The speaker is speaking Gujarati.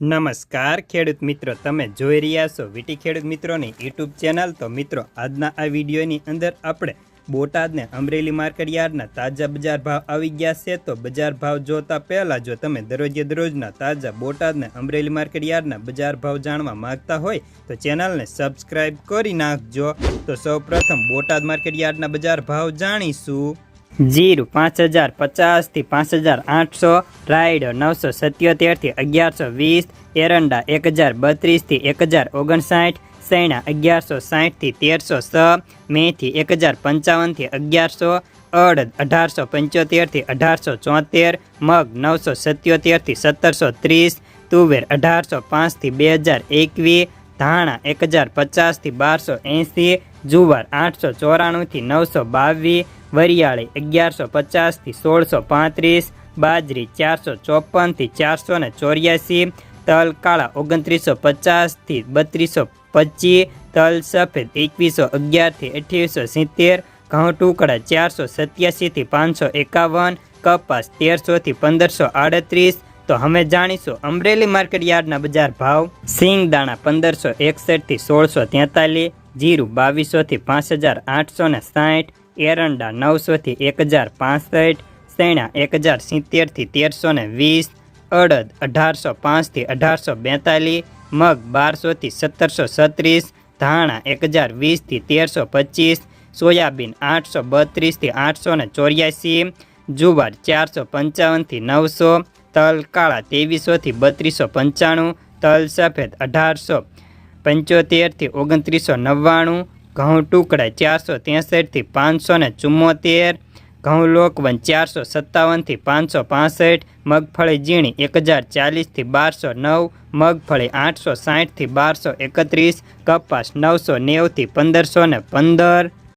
નમસ્કાર, ખેડૂત મિત્રો. તમે જોઈ રહ્યા છો વીટી ખેડૂત મિત્રોની યુટ્યુબ ચેનલ. તો મિત્રો, આજના આ વિડીયોની અંદર આપણે બોટાદને અમરેલી માર્કેટ યાર્ડના તાજા બજાર ભાવ આવી ગયા છે. તો બજાર ભાવ જોતા પહેલાં જો તમે દરરોજે દરરોજના તાજા બોટાદને અમરેલી માર્કેટ યાર્ડના બજાર ભાવ જાણવા માંગતા હોય, તો ચેનલને સબસ્ક્રાઈબ કરી નાખજો. તો સૌપ્રથમ બોટાદ માર્કેટ યાર્ડના બજાર ભાવ જાણીશું. જીરું પાંચ હજાર, પચાસથી પાંચ હજાર, આઠસો, રાયડો નવસો, સત્યોતેરથી અગિયારસો, વીસ, એરંડા એક હજાર, બત્રીસથી એક હજાર, ઓગણસાઠ, સૈણા અગિયારસો, સાઠથી તેરસો છ મેથી એક હજાર, પંચાવનથી અગિયારસો અડદ અઢારસો, પંચોતેરથી અઢારસો, ચોતેર, મગ નવસો, સત્યોતેરથી સત્તરસો, ત્રીસ, તુવેર અઢારસો, પાંચથી બે હજાર એકવીસ ધાણા એક હજાર, પચાસથી બારસો એંસી જુવાર આઠસો, ચોરાણુંથી નવસો બાવીસ વરિયાળી અગિયારસો પચાસથી સોળસો પાંત્રીસ, બાજરી ચારસો ચોપનથી ચારસો ને ચોર્યાસી, તલ કાળા ઓગણત્રીસો પચાસથી બત્રીસો પચીસ, તલ સફેદ એકવીસો અગિયારથી અઠ્યાવીસો સિત્તેર, ઘઉં ટુકડા ચારસો સત્યાસીથી પાંચસો એકાવન, કપાસ તેરસોથી પંદરસો આડત્રીસ. તો અમે જાણીશું અમરેલી માર્કેટ યાર્ડના બજાર ભાવ. સિંગ દાણા પંદરસો એકસઠથી સોળસો તેતાલીસ, જીરું બાવીસોથી પાંચ હજાર આઠસો ને સાઠ એરંડા નવસોથી એક હજાર પાંસઠ, સેણા એક હજાર સિત્તેરથી તેરસો ને વીસ, અડદ અઢારસો પાંચથી અઢારસો બેતાલીસ, મગ બારસોથી સત્તરસો છત્રીસ, ધાણા એક હજાર વીસથી તેરસો પચીસ, સોયાબીન આઠસો બત્રીસથી આઠસો ને ચોર્યાસી, જુવાર ચારસો પંચાવનથી નવસો, તલ કાળા ત્રેવીસોથી બત્રીસો પંચાણું, તલ સફેદ અઢારસો પંચોતેરથી ઓગણત્રીસો નવ્વાણું ઘઉં ટુકડા ચારસો ત્રેસઠથી પાંચસો ને ચુમ્મોતેર ઘઉં લોકવન ચારસો સત્તાવનથી પાંચસો પાસઠ, મગફળી ઝીણી એક હજાર ચાલીસથી બારસો નવ, મગફળી આઠસો સાઠથી બારસો એકત્રીસ, કપાસ નવસો નેવથી પંદરસો ને પંદર.